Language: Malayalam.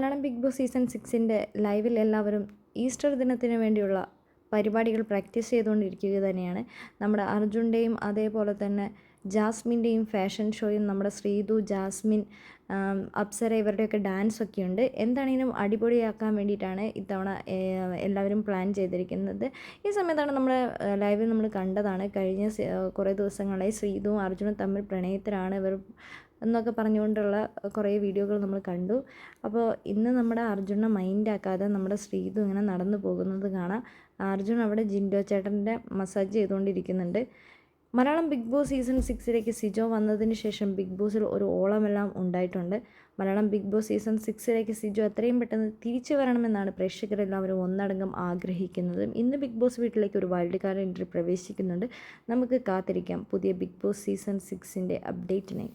മലയാളം ബിഗ് ബോസ് സീസൺ സിക്സിന്റെ ലൈവിൽ എല്ലാവരും ഈസ്റ്റർ ദിനത്തിന് വേണ്ടിയുള്ള പരിപാടികൾ പ്രാക്ടീസ് ചെയ്തുകൊണ്ടിരിക്കുക തന്നെയാണ്. നമ്മുടെ അർജുന്റെയും അതേപോലെ തന്നെ ജാസ്മിന്റെയും ഫാഷൻ ഷോയും നമ്മുടെ ശ്രീതു ജാസ്മിൻ അപ്സര ഇവരുടെയൊക്കെ ഡാൻസ് ഒക്കെ ഉണ്ട് എന്താണെങ്കിലും അടിപൊളിയാക്കാൻ വേണ്ടിയിട്ടാണ് ഇത്തവണ എല്ലാവരും പ്ലാൻ ചെയ്തിരിക്കുന്നത്. ഈ സമയത്താണ് നമ്മൾ ലൈവിൽ നമ്മൾ കണ്ടതാണ്. കഴിഞ്ഞ കുറേ ദിവസങ്ങളായി ശ്രീതുവും അർജുനും തമ്മിൽ പ്രണയത്തിലാണ് ഇവർ എന്നൊക്കെ പറഞ്ഞുകൊണ്ടുള്ള കുറേ വീഡിയോകൾ നമ്മൾ കണ്ടു. അപ്പോൾ ഇന്ന് നമ്മുടെ അർജുനെ മൈൻഡാക്കാതെ നമ്മുടെ ശ്രീതു ഇങ്ങനെ നടന്നു പോകുന്നത് കാണാം. അർജുൻ അവിടെ ജിൻഡോ ചേട്ടന്റെ മസാജ് ചെയ്തുകൊണ്ടിരിക്കുന്നുണ്ട്. മലയാളം ബിഗ് ബോസ് സീസൺ സിക്സിലേക്ക് സിജോ വന്നതിന് ശേഷം ബിഗ് ബോസിൽ ഒരു ഓളമെല്ലാം ഉണ്ടായിട്ടുണ്ട്. മലയാളം ബിഗ് ബോസ് സീസൺ സിക്സിലേക്ക് സിജോ എത്രയും പെട്ടെന്ന് തിരിച്ചു വരണമെന്നാണ് പ്രേക്ഷകരെല്ലാവരും ഒന്നടങ്കം ആഗ്രഹിക്കുന്നത്. ഇന്ന് ബിഗ് ബോസ് വീട്ടിലേക്ക് ഒരു വൈൽഡ് കാർഡ് എൻട്രി പ്രവേശിക്കുന്നുണ്ട്. നമുക്ക് കാത്തിരിക്കാം. പുതിയ ബിഗ് ബോസ് സീസൺ സിക്സിന്റെ അപ്ഡേറ്റിനായി